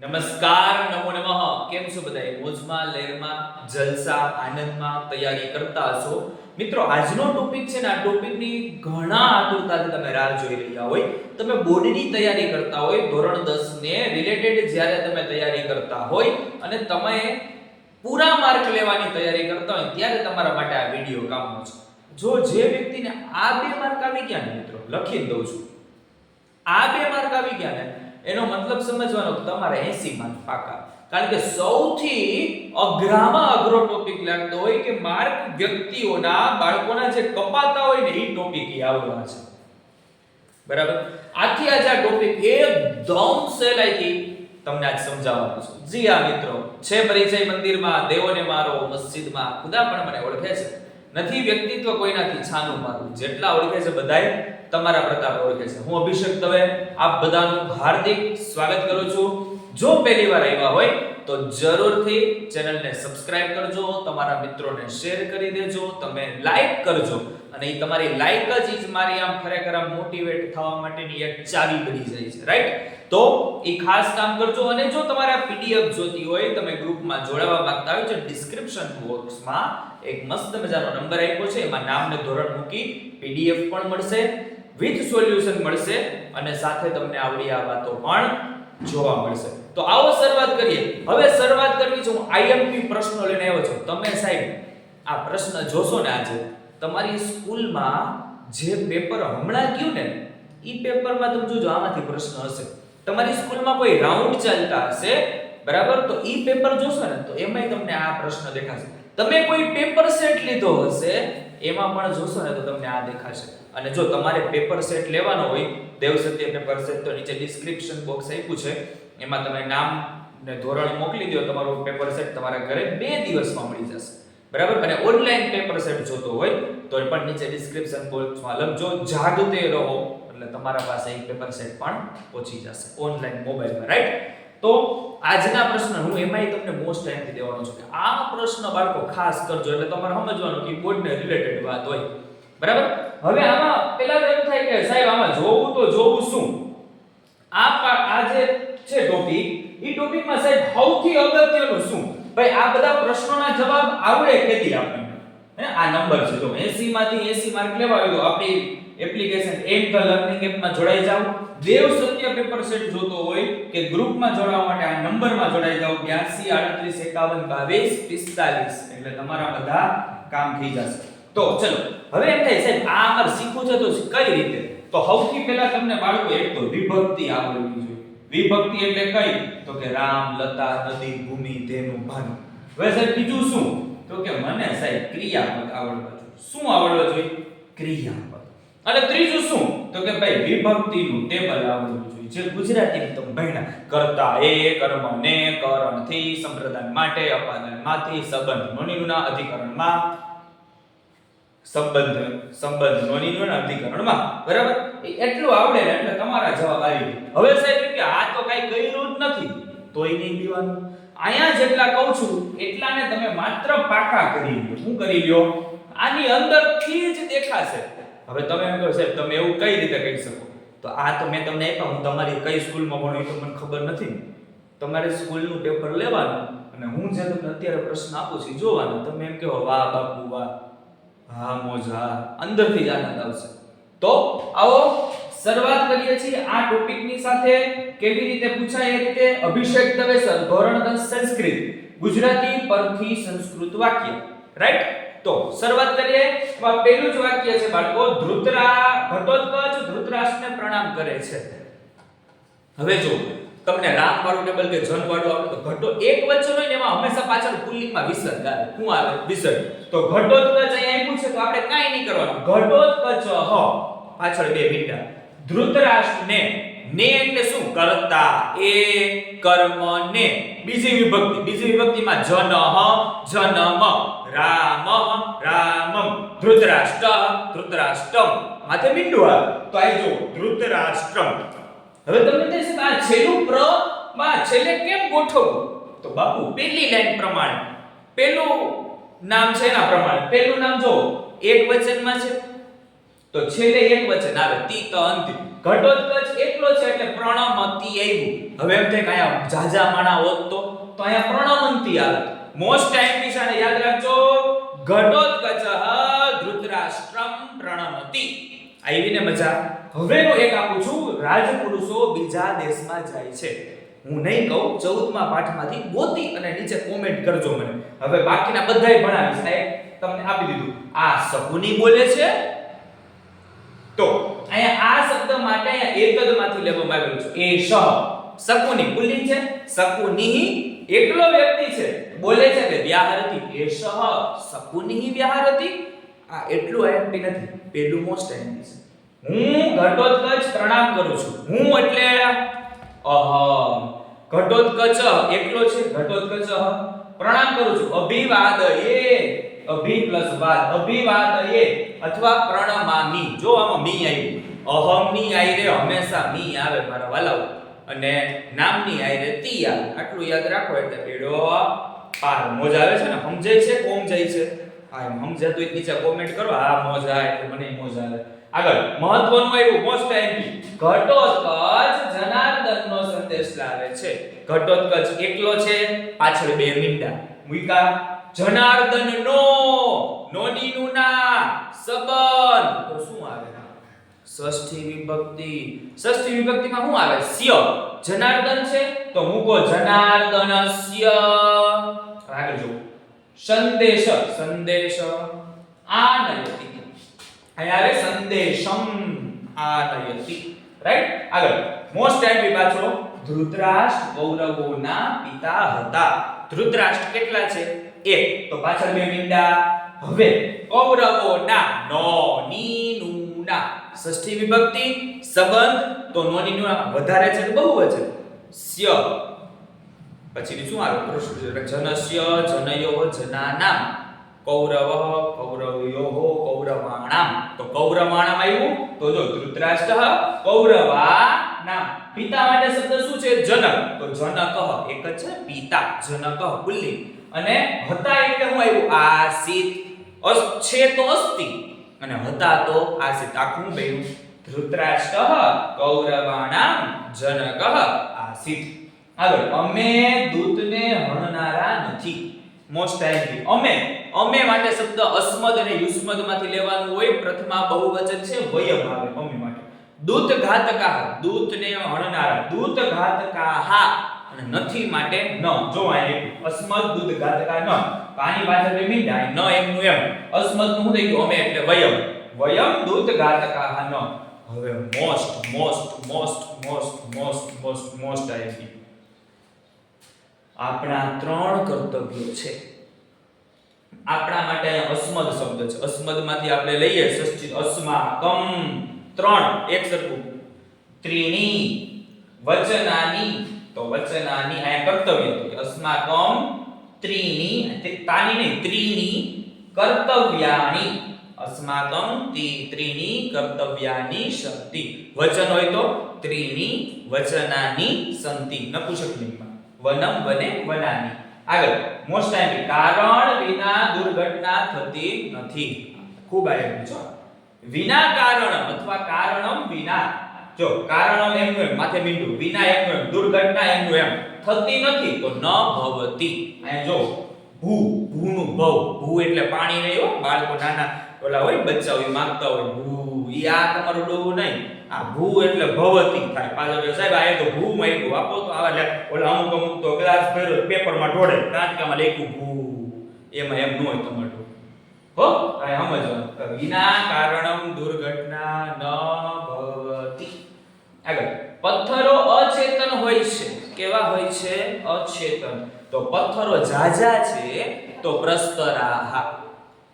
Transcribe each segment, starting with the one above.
નમસ્કાર, નમો નમઃ. કેમ છો બધા મોજમાં, લહેરમાં, જલસા, આનંદમાં તૈયારી કરતા હશો? મિત્રો, આજનો ટોપિક છે ને, આ ટોપિકની ઘણા આતુરતાથી તમે રાહ જોઈ રહ્યા હોય. તમે બોર્ડની તૈયારી કરતા હોય, ધોરણ 10 ને રિલેટેડ જ્યારે તમે તૈયારી કરતા હોય અને તમે પૂરા માર્ક લેવાની તૈયારી કરતા હોય ત્યારે તમારા માટે આ વીડિયો કામનો છે. જો જે વ્યક્તિને આ બે માર્ક આવી ગયા ને, મિત્રો લખી દઉં છું. આ બે માર્ક આવી ગયા ને એનો મતલબ સમજવાનો કે તમારે 80 માર્ક પાકા. કારણ કે સૌથી અઘરામાં અઘરો ટોપિક લાગતો હોય કે માર્ક વ્યક્તિઓના બાળકોના જે કપાતા હોય ને એ ટોપિક એ આવવાના છે. બરાબર? આથી આજ આ ટોપિક એકદમ સહેલાઈથી તમને આજ સમજાવવાનો છું. જી આ મિત્રો, છે પરિચય મંદિરમાં, દેવોને મારો, મસ્જિદમાં, ખુદા પણ મને ઓળખે છે. નથી વ્યક્તિત્વ કોઈનાથી છાનું મારું જેટલા ઓળખે છે બધાય, તમારા પ્રતાપ ઓળખે છે. હું અભિષેક દવે આપ બધાનું હાર્દિક સ્વાગત કરું છું. જો પહેલી વાર આવ્યા હોય, તો જરૂરથી ચેનલને સબસ્ક્રાઇબ કરજો, તમારા મિત્રોને શેર કરી દેજો, તમે લાઈક કરજો. અને એ તમારી લાઈક જ મારી આમ ખરેખર આમ મોટિવેટ થવા માટેની એક ચાવી બની જાય છે. રાઈટ તો એ ખાસ કામ કરજો અને જો તમારે આ પીડીએફ જોતી હોય, તમે ગ્રુપમાં જોડાવા માંગતા હોય, તો ડિસ્ક્રિપ્શન બોક્સમાં એક મસ્ત મજાનો નંબર આપ્યો છે. એમાં નામ ને ધોરણ મૂકી પીડીએફ પણ મળશે વિથ સોલ્યુશન મળશે અને સાથે તમને આવડી આ વાતો પણ જોવા મળશે. તો આવો શરૂઆત કરીએ. હવે શરૂઆત કરવી છે, હું આઈએમપી પ્રશ્નો લઈને આવ્યો છું. તમે સાહેબ આ પ્રશ્ન જોશો ને આજે, તમારી સ્કૂલમાં જે પેપર હમણાં ગયું ને એ પેપરમાં તમે જોજો આમાંથી પ્રશ્ન હશે. તમારી સ્કૂલમાં કોઈ રાઉન્ડ ચાલતા હશે? બરાબર? તો ઈ પેપર જોશો ને, તો એમાંય તમને આ પ્રશ્ન દેખાશે. તમે કોઈ પેપર સેટ લીધો હશે, એમાં પણ જોશો ને, તો તમને આ દેખાશે. અને જો તમારે પેપર સેટ લેવાનો હોય દેવસત્ય પેપર સેટ તો નીચે ડિસ્ક્રિપ્શન બોક્સ આપ્યું છે. એમાં તમે નામ ને ધોરણ મોકલી દો, તમારું પેપર સેટ તમારા ઘરે બે દિવસમાં મળી જશે. બરાબર? અને ઓનલાઈન પેપર સેટ જોતો હોય, તો પણ નીચે ડિસ્ક્રિપ્શન બોક્સમાં લખજો જાગતે રહો. એટલે તમારા પાસે એક પેપર સેટ પણ પહોંચી જશે. ઓનલાઈન મોબાઈલમાં રાઈટ તો આજના પ્રશ્ન હું એમાંય તમને મોસ્ટ ટાઈમથી દેવાનો છું કે આ પ્રશ્ન બાળકો ખાસ કરજો, એટલે તમારે સમજવાનું કે બોર્ડને રિલેટેડ વાત હોય. બરાબર? હવે આમાં પેલા તો એમ થાય કે સાહેબ, આમાં જોવું તો જોવું શું? આ આ જે છે ટોપિક ઈ ટોપિકમાં સાહેબ, સૌથી અગત્યનું શું? ભાઈ, આ બધા પ્રશ્નોના જવાબ આવડે કેથી આપણને હે, આ નંબર છે. જો 80 માંથી 80 માર્ક લેવા હોય તો આપણી એપ્લિકેશન એમ ધ લર્નિંગ એપમાં જોડાઈ જાવ દેવ સત્ય પેપર સેટ જોતો હોય કે ગ્રુપમાં જોડાવા માટે આ નંબરમાં જોડાઈ જાવ 82 38 51 22 45 એટલે તમારા બધા કામ થઈ જશે. તો ચલો, હવે એમ થાય, સાહેબ, આ અમારે શીખવું છે તો કઈ રીતે? તો સૌથી પહેલા તમને બાળકો એક તો વિભક્તિ આવડવી જોઈએ. વિભક્તિ એટલે કઈ? તો કે રામ, લતા, નદી, ભૂમિ, તેનું ભાન. હવે સાહેબ, બીજું શું? તો કે મને સાહેબ ક્રિયાપદ આવડવા જોઈએ. શું આવડવા જોઈએ? ક્રિયાપદ. અને ત્રીજું શું? તો કે ભાઈ વિભક્તિનું ટેબલ આવડવું જોઈએ. જે ગુજરાતીમાં તમે ભણ્યા. કરતા એ કર્મ ને કરણથી સંપ્રદાય માટે અપાદાનમાંથી સંબંધ નોનીનુના અધિકરણમાં સંબંધ સંબંધ નોનીનુના અધિકરણમાં. બરાબર? એટલું આવડે એટલે તમારા જવાબ આવી. હવે સાહેબ કે આ તો કઈ કર્યું જ નથી. તોય નહીં દીવાનું અહીંયા જેટલા કહું છું, એટલાને તમે માત્ર પાકા કરી લ્યો. શું કરી લ્યો? આની અંદરથી જ દેખાશે. હવે તમે એમ કહો, સાહેબ, તમે એવું કઈ રીતે કહી શકો? તો આ તો મેં તમને આપ્યા, હું તમારી કઈ સ્કૂલમાં ભણો એ તો મને ખબર નથી. તમારે સ્કૂલનું પેપર લેવાનું અને હું જે તમને અત્યારે પ્રશ્ન આપું છું જોવાનો. તમે એમ કહો, વાહ, બાપુ, વાહ. હા, મોજ અંદરથી જ આનંદ આવશે. તો આવો. શરૂઆત કરીએ છીએ આ ટોપિકની સાથે. કેવી રીતે પૂછાય એ રીતે અભિષેક દવે સર, ધોરણ 10 સંસ્કૃત, ગુજરાતી પરથી સંસ્કૃત વાક્ય. રાઈટ તો શરૂઆત કરીએ. એમાં પહેલું જ વાક્ય છે, બાળકો, ધૃતરા, ઘટોત્કચ ધૃતરાષ્ટ્રને પ્રણામ કરે છે. હવે જો, તમને રામ વાળું ટેબલ કે જન વાળું આવે તો ઘટો એક વચન હોય ને એમાં હંમેશા પાછળ પુલ્લિંગમાં વિસર્ગ આવે શું આવે વિસર્ગ. તો ઘટોત્કચ અહીંયા આપ્યું છે, તો આપણે કાંઈ નહીં કરવાનું. ઘટોત્કચ હ. પાછળ બે મીંડા. ધૃતરાષ્ટ્ર ને એટલે શું? કરતા એ કર્મને. બીજી વિભક્તિ. બીજી વિભક્તિમાં જનહ, જનમ, રામ, રામમ. ધૃતરાષ્ટ્ર, ધૃતરાષ્ટ્રમ. માથે બિંદુ આવે. તો આ જો ધૃતરાષ્ટ્રમ. હવે તમને થશે કે આ છેલ્લું પ્ર, માં છેલ્લે કેમ ગોઠવવું? તો બાપુ, પહેલી લાઈન પ્રમાણે. પેલું નામ છે એના પ્રમાણે. પહેલું નામ જો એક વચનમાં છે. તો છેલ્લે એક વચન આવે, તી ત અંતિ ઘટોત્કચ એકલો છે એટલે પ્રણમતિ આવ્યું. હવે એમ થાય કે અહીંયા જાજા માણા હોત તો? તો અહીંયા પ્રણમંતિ આવે. મોસ્ટ ટાઈમ નિશાને યાદ રાખજો ઘટોત્કચ ધૃતરાષ્ટ્રમ પ્રણમતિ. આવીને મજા. હવે હું એક આપું છું, રાજપુરુષો બીજા દેશમાં જાય છે. હું નહીં કહું, ચૌદમા પાઠમાંથી ગોતી અને નીચે કોમેન્ટ કરજો મને. હવે બાકીના બધાય ભણાવીશ. સાહેબ, તમને આપી દીધું. આ શકુની બોલે છે તો અહીંયા આ શબ્દ માટે અહીંયા એકદમાંથી લેવામાં આવેલું છે. એ શ. શકુની પુલ્લિંગ છે, શકુની એકલો વ્યક્તિ છે. બોલે છે કે વ્યાહરતી. એ શ. શકુની વ્યાહરતી. આ એટલું આઈએમપી નથી. પેલું મોસ્ટ આઈએમપી છે. હું ઘટોત્કચ પ્રણામ કરું છું. હું એટલે અહ ઘટોત્કચ એકલો છે. ઘટોત્કચ પ્રણામ કરું છું. અભિવાદ એ અભિ પ્લસ વાદ અભિવાદ એ અથવા પ્રણમામી. જો આમાં મી આવ્યું અહમની આઈ રે હંમેશા મી આવે મારા વાલાઓ. અને નામની આવી રે તી આવે. આટલું યાદ રાખો એટલે ભેડો પાર મોજ આવે છે ને? સમજાય છે? કોમ જાય છે? હા, એમ સમજે તો નીચે કોમેન્ટ કરો. હા, મોજ આવે એટલે મને મોજ આવે. આગળ, મહત્વનું આવ્યું મોસ્ટ ટાઈમ ઘટોત્કચ જનાર્દનનો સંદેશ લાવે છે. ઘટોત્કચ એકલો છે, પાછળ બે મીંડા. મુઈકા જનાર્દન નો નોની નું ના સબન તો શું આવે? ષષ્ઠી વિભક્તિ. ષષ્ઠી વિભક્તિમાં શું આવે? સ્ય. જનાર્દન છે? તો મૂકો જનાર્દનસ્ય. આગળ જો સંદેશ. સંદેશ. આનયતિ. અહીંયા આવે સંદેશમ આનયતિ. રાઈટ આગળ. મોસ્ટ ટાઈમ પાછો. ધૃતરાષ્ટ્ર કૌરવોના પિતા હતા. ધૃતરાષ્ટ્ર કેટલા છે? એક તો પાછળ બે મીંડા. હવે કૌરવોના નો ની નું ના ષષ્ઠી વિભક્તિ સંબંધ તો ની નું ના વધારે છે બહુવચન? સ્ય. પછી શું આવે પ્રશ્ન જનસ્ય, જનયો, જનાનામ. કૌરવ, કૌરવયો, કૌરવાણામ. તો કૌરવાણામ આવ્યું? તો જો ધૃતરાષ્ટ્ર, કૌરવાનામ. પિતા માટે શબ્દ શું છે? જનક. તો જનક એક જ છે, પિતા જનક પુલ્લિંગ અને હતા એટલે હું આવ્યું આસિત છે તો અસ્તિ અને હતા તો આસિત આખું બેયું ધૃતરાષ્ટ્ર કૌરવાણામ જનક. આસિત આગળ, અમે દૂતને હણનારા નથી. મોસ્ટ ટાઈમ અમે અમે માટે શબ્દ અસ્મદ અને યુસ્મદમાંથી લેવાનું હોય, પ્રથમા બહુવચન છે વયમ આવે અમે માટે. દૂત ઘાતકા દૂતને હણનારા. દૂત ઘાતકા અને નથી માટે ન. જો અહીં અસ્મદ દૂધ ઘાતકા ન પાણી પાછળ બે ન એમનું એમ. અસ્મદનું થઈ ગયું? અમે એટલે વયમ. વયમ દૂધ ઘાતકા ન. હવે most most most most most most most આવી આપણા ત્રણ કર્તવ્યો છે. આપણા માટે અસ્મદ શબ્દ છે. અસ્મદમાંથી આપણે લઈએ સશ્ચિત અસ્મા, કમ, ત્રણ. એક સરખું. ત્રીણી, વચનાની તો વચનાની અહીંયા કર્તવ્ય કે અસ્માકમ ત્રીણી, તે તાની નહીં, ત્રીણી કર્તવ્યાની અસ્માકમ તી ત્રીણી કર્તવ્યાની સંતિ. વચન હોય તો ત્રીણી વચનાની સંતિ. નપુંસકલિંગમાં વનમ વને વનાની. આગળ મોસ્ટ ટાઈમ કારણ વિના દુર્ઘટના થતી નથી. ખૂબ આયમ છે વિના કારણ અથવા કારણમ વિના જો કારણમ એમનું એમ, માથે બિંદુ વિના એમનું એમ, દુર્ઘટના એમનું એમ, થતી નથી, તો ન ભવતી. અહીં જો ભૂ, ભૂનું ભવ, ભૂ એટલે પાણી નહીં હો, બાળકો નાના ઓલા હોય બચ્ચા હોય માંગતા હોય, ભૂ, ઈ આ તમારું ડોવું નહીં. આ ભૂ એટલે ભવતી થાય. પાછો કે સાહેબ, આ તો ભૂ માંગ્યું. આપો તો આવા લે, ઓલા અમુક અમુક તો ગ્લાસ ભર્યો, પેપરમાં ઢોળે કાંચકામાં લખ્યું ભૂ. એમાં એમ ન હોય તમારું હો, આ સમજવાનું. વિના કારણમ દુર્ઘટના ન ભવતી. આગળ. પથ્થરો અચેતન હોય છે. કેવા હોય છે? અચેતન. તો પથ્થરો ઝાઝા છે, તો પ્રસ્તરાહા.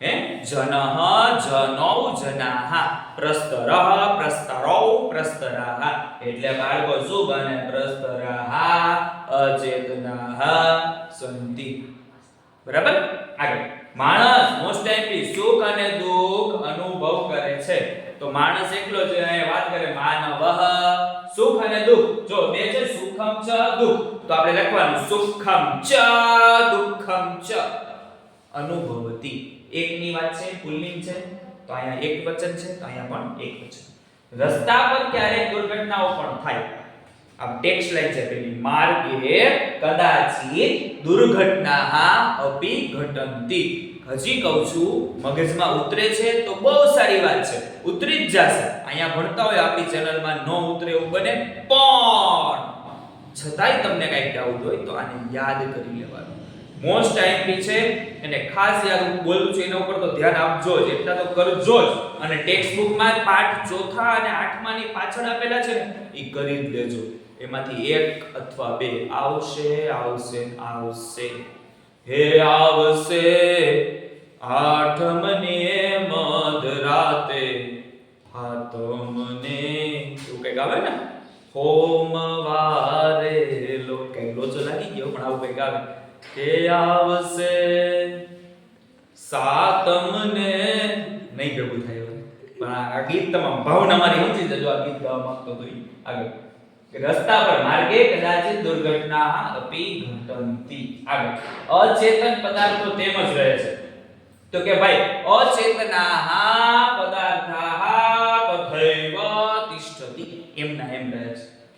હે? જનહ જનૌ જનાહ. પ્રસ્તરહ પ્રસ્તરૌ પ્રસ્તરાહ. એટલે બાળકો શું બને? પ્રસ્તરાહ અચેતનાહ સંતિ બરાબર? આગળ. માણસ મોસ્ટ ટાઈમ સુખ અને દુઃખ અનુભવ કરે છે. તો માણસ એકલો અહીંયા વાત કરે, માનવ સુખ અને દુઃખ. જો બે છે, સુખમ ચ દુઃખ. તો આપણે લખવાનું, સુખમ ચ દુઃખમ ચ અનુભવતી. એકની વાત છે પુલ્લિંગ છે, તો અહીંયા એક વચન છે, તો અહીંયા પણ એક વચન. રસ્તા પર ક્યારેક દુર્ઘટનાઓ પણ થાય. આ ટેક્સ્ટ લાઈન છે પેલી, માર્ગે કદાચિત દુર્ઘટના અપી ઘટંતી હજી કહું છું, મગજમાં ઉતરે છે, તો બહુ સારી વાત છે. ઉતરી જ જશે. અહીંયા ભણતા હોય આપણી ચેનલમાં ન ઉતરે એવું બને, પણ છતાંય તમને કાંઈક ડાઉટ હોય તો આને યાદ કરી લેવાનું. મોસ્ટ આઈએમપી છે, એને ખાસ યાદ બોલું છું, એના ઉપર તો ધ્યાન આપજો જ, એટલા તો કરજો જ. અને ટેક્સ્ટ બુકમાં પાઠ ચોથા અને આઠમાની પાછળ આપેલા છે ને, એ કરી જ લેજો. એમાંથી એક અથવા બે આવશે આવશે આવશે. હે આવશે આઠમને મધ રાતે હાતમને એવું કંઈક આવે ને? હોમવારે લો, કંઈક લોચો લાગી ગયો, પણ આવું કંઈક આવે. કે આવશે સાતમને નહીં ભેગું થાય. પણ આ ગીત તમામ ભાવના મારી ઊંચી જજો આ ગીત ગાવા માંગતો તો આગળ. રસ્તા પર માર્ગે કદાચિત દુર્ઘટના અપી ઘટંતી. આગળ. અચેતન પદાર્થો તેમ જ રહે છે. તો કે ભાઈ, અચેતનાહ પદાર્થાહ તથૈવ તિષ્ઠતિ. એમના એમ રહે છે.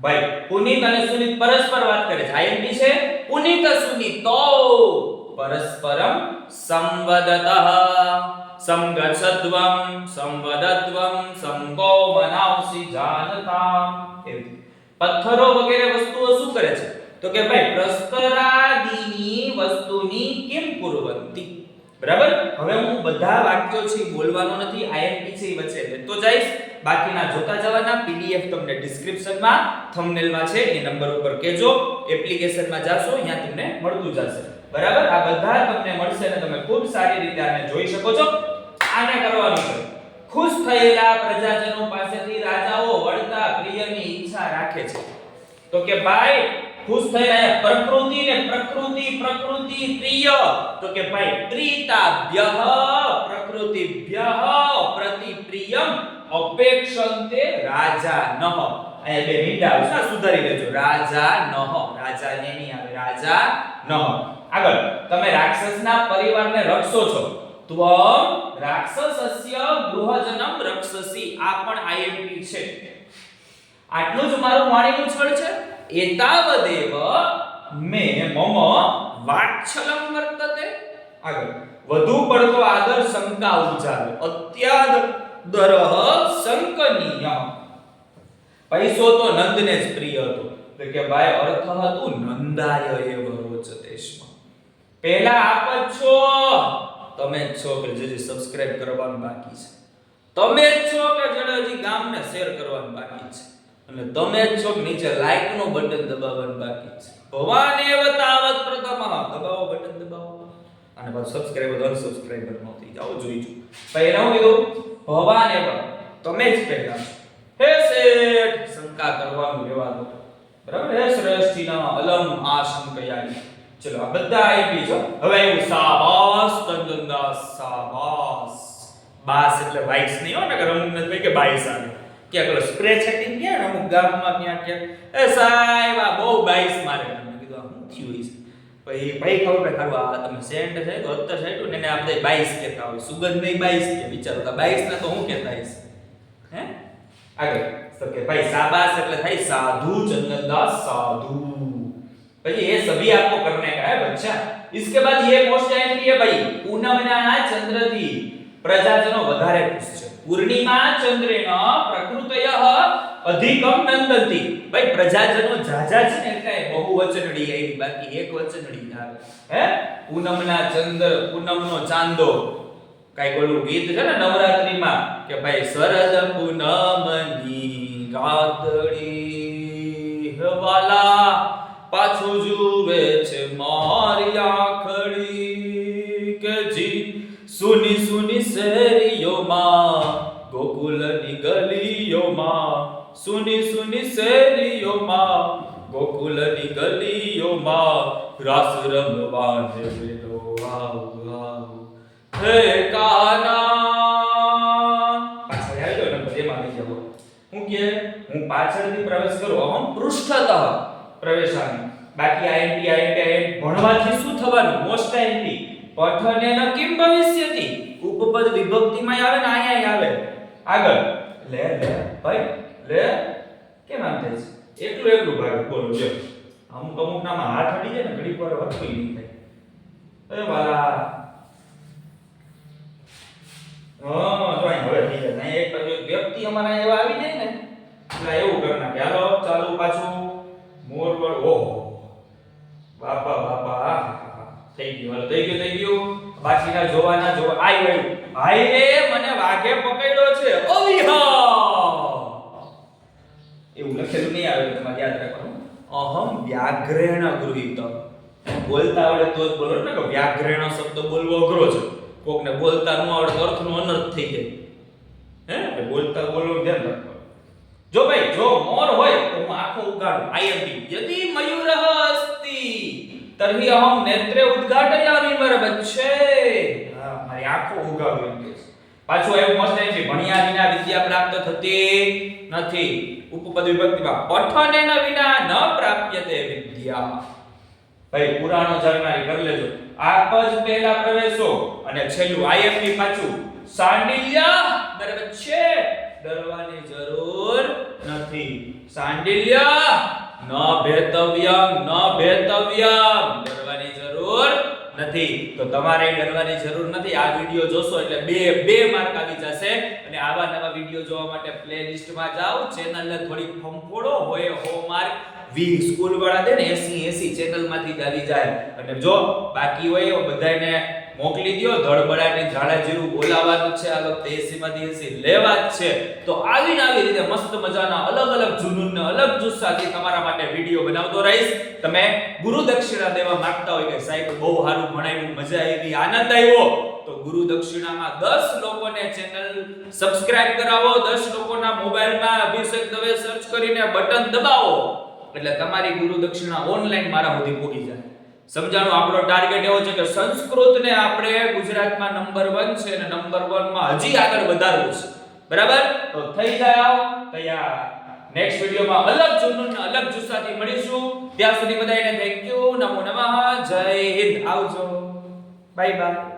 ભાઈ, પુનિત અને સુનિત પરસ્પર વાત કરે છે. આઈએમપી છે, પુનિત સુનિતો પરસ્પરમ સંવદતઃ. સંગસદ્વમ સંવદત્વમ સંગો મનાવસી જાનતા પથ્થરો વગેરે વસ્તુઓ શું કરે છે? તો કે ભાઈ પ્રસ્તરાદિની વસ્તુની કેમ કુર્વંતી બરાબર? હવે હું બધા વાક્યો છે બોલવાનો નથી આઈએમપી છે એ વચ્ચે લેતો જઈશ. બાકીના જોતા જવાના પીડીએફ તમને ડિસ્ક્રિપ્શનમાં થંબનેલમાં છે, એ નંબર ઉપર કહેજો એપ્લિકેશનમાં જાશો, અહીંયા તમને મળતું જશે. બરાબર? આ બધા તમને મળશે અને તમે ખૂબ સારી રીતે આને જોઈ શકો છો. આને કરવાનું છે. ખુશ થયેલા પ્રજાજનો પાસેથી રાજાઓ વળતા પ્રિયની ઈચ્છા રાખે છે. તો કે ભાઈ ખુશ થઈ રહ્યા. પ્રકૃતિ ને પ્રકૃતિ પ્રકૃતિ પ્રિય. તો કે ભાઈ પ્રીતાભ્યઃ પ્રકૃતિભ્યઃ પ્રતિ પ્રિયમ અપેક્ષંતે રાજા નહ અહીંયા બે મીંડા આવશે સુધારી લેજો. રાજા નહ રાજા ને નહીં આવે. રાજા નહ આગળ. તમે રાક્ષસના પરિવારને રક્ષો છો. ત્વમ રાક્ષસસ્ય ગૃહજનમ રક્ષસી. આ પણ આઈએમપી છે. આટલું જ મારું વાણીનું છળ છે. એતાવદેવ મે મમ વાત્સલમ વર્તતે આગળ વધુ પડતો આદર શંકા ઉજાવે અત્યાદર શંકનીય પૈસો તો નંદને જ પ્રિય હતો કે ભાઈ અર્થ હતું નંદાય એ રોચતેષ્મ પહેલા આપ જ છો તમે જ છો કે જેજી સબસ્ક્રાઇબ કરવાનું બાકી છે તમે જ છો કે જેને હજી ગામને શેર કરવાનું બાકી અને તમે જ છો નીચે લાઈકનું બટન દબાવવાનું બાકી છે. ભવાની વતાવત પ્રથમ. દબાવો બટન દબાવો. અને પાછું સબસ્ક્રાઇબર અનસબસ્ક્રાઇબર ન થઈ જાવ જોઈ જો પહેલા હું કીધું ભવાનેવ તમે જ પહેલા. હે શેઠ, શંકા કરવાનું લેવા દો બરાબર? હે શ્રેષ્ઠીના અલમ આ શંકયાની ચલો, આ બધા આપી છો હવે એવું સાબાસ તંદંદા સાબાસ બાસ એટલે વાઇસ નહીં હો ને કે ને ભાઈ કે બાઈસ આવે. ક્યાંક ઓલો સ્પ્રે છટીને ગયા ને અમુક ગામમાં ક્યાં ક્યાં એ સાહેબ આ બહુ બાઈસ મારે મેં કીધું આ શું થયું છે પછી ભાઈ ખબર પડે ખરું આ તમે સેન્ટ છે કે અત્તર છે ને એને આપણે બાઈસ કહેતા હોય સુગંધ નહીં બાઈસ કે વિચારો તો બાઈસ ને તો હું કહેતા હશે હે આગળ તો કે ભાઈ સાબાસ એટલે થાય સાધુ ચંદનદાસ સાધુ પછી ये सभी आपको करने का है बच्चा इसके बाद ये मोस्ट टाइम लिए भाई पूनम ना चंद्र थी प्रजाजनो વધારે ખુશ પૂર્ણિમા ચંદ્રેન પ્રકૃતય અધિકમ નંદંતી. ભાઈ, પ્રજાજનો જાજા છે ને એટલે બહુ વચનડી આવી, બાકી એક વચનડી આવે. હે? પૂનમના ચંદ્ર, પૂનમનો ચાંદો. કઈ ઓલું ગીત છે ને નવરાત્રીમાં કે ભાઈ સરદ પૂનમની ગાતડી હવાલા પાછું જુવે છે મારી આખડી. સુની સુની શેરીઓમાં, ગોકુલની ગલીઓમાં, સુની સુની શેરીઓમાં, ગોકુલની ગલીઓમાં રાસ રમવા ને વેલો આવ આવ. હે કાના. પાછળ આવી જાઓ નંબર એમાં આવી જાઓ. હું કે, હું પાછળથી પ્રવેશ કરું. અહમ પૃષ્ઠતઃ પ્રવેશામી. બાકી આઈએમપી આઈએમપી ભણવાથી શું થવાનું? મોસ્ટ આઈએમપી પઠનેન કિમ ભવિષ્યતિ ઉપપદ વિભક્તિમાં આવે ને અહીંયા આવે. આગળ. લે લે, ભાઈ, લે. કેમ આમ થાય છે? એકલું એકલું ભાગ બોલો જો અમુક અમુક નામાં હાથ અડી જાય ને, ઘડીક વાર હરખું નહીં થાય. એ વાલા. હા, જો હવે એક એક વ્યક્તિ અમારા એવા આવી જાય ને, એટલે એવું કરી નાખે હાલો, ચાલુ પાછું. મોર પર, ઓહો. બાપા બાપા થઈ ગયું. હાલો, થઈ ગયું થઈ ગયું. બાકીના જોવાના જોવા આઈ ગયું ભાઈ રે મને વાઘે પકડ્યો છે. અવિહા! એવું લખેલું નહીં આવે તમારે યાદ રાખવાનું. અહમ વ્યાઘ્રેણ ગૃહિત બોલતા આવડે તો જ બોલો ને કે વ્યાઘ્રેણ શબ્દ બોલવો અઘરો છે. કોકને બોલતા ન આવડે અર્થનો અનર્થ થઈ જાય. હે? બોલતા બોલવું ધ્યાન રાખવાનું. જો ભાઈ, જો મોર હોય તો હું આંખો ઉગાડું. આઈએમપી યદિ મયુરઃ તર્હિ અહમ નેત્રે ઉદ્ઘાટયામિ બરબચ્છે હા, મારી આંખો ઉગાડું એમ એવું મસ્ત છે ભણ્યા વિદ્યા પ્રાપ્ત થતી નથી. ઉપપદ વિભક્તિમાં પઠનેન વિના ન પ્રાપ્યતે વિદ્યા ભાઈ, પુરાણો જરનારી કરી લેજો. આપ જ પહેલા પ્રવેશો અને છેલ્લું આઈએમપી પાછું. સાંડિલ્ય બરાબર છે ડરવાની જરૂર નથી. સાંડિલ્ય ન ભેતવ્યમ ન ભેતવ્યમ ડરવાની જરૂર નથી. તો તમારે ડરવાની જરૂર નથી. આ વિડિયો જોશો એટલે બે બે માર્ક આવી જશે. અને આવા નવા વિડિયો જોવા માટે પ્લેલિસ્ટમાં જાઓ. ચેનલને થોડી ફંફોડો, હોય હો માર્ક વી સ્કૂલ વાળા દે ને 80 80 ચેનલમાંથી જ આવી જાય. અને જો બાકી હોય બધાને મોકલી દો ધડબડાટી ઝાડા જીરું બોલાવવાનું છે. આ વખતે 80 માંથી 80 લેવા જ છે. તો આવીને આવી રીતે મસ્ત મજાના અલગ અલગ જુનૂન ને અલગ જુસ્સાથી તમારા માટે વીડિયો બનાવતો રહીશ. તમે ગુરુ દક્ષિણા દેવા માંગતા હોય કે સાહેબ બહુ સારું ભણાવ્યું, મજા આવી, આનંદ આવ્યો, તો ગુરુ દક્ષિણામાં દસ લોકોને ચેનલ સબસ્ક્રાઇબ કરાવો. દસ લોકોના મોબાઈલમાં અભિષેક દવે સર્ચ કરીને બટન દબાવો. એટલે તમારી ગુરુ દક્ષિણા ઓનલાઈન મારા સુધી પહોંચી જાય. સમજાણું? આપણો ટાર્ગેટ એવો છે કે સંસ્કૃતને આપણે ગુજરાતમાં નંબર 1 છે અને નંબર 1 માં હજી આગળ વધારવું છે. બરાબર? તો થઈ જાય તૈયાર. નેક્સ્ટ વિડિયોમાં અલગ જુનૂન ને અલગ જુસ્સાથી મળીશું. ત્યાં સુધી બધાને થેન્ક યુ નમો નમઃ. જય હિન્દ. આવજો. Bye bye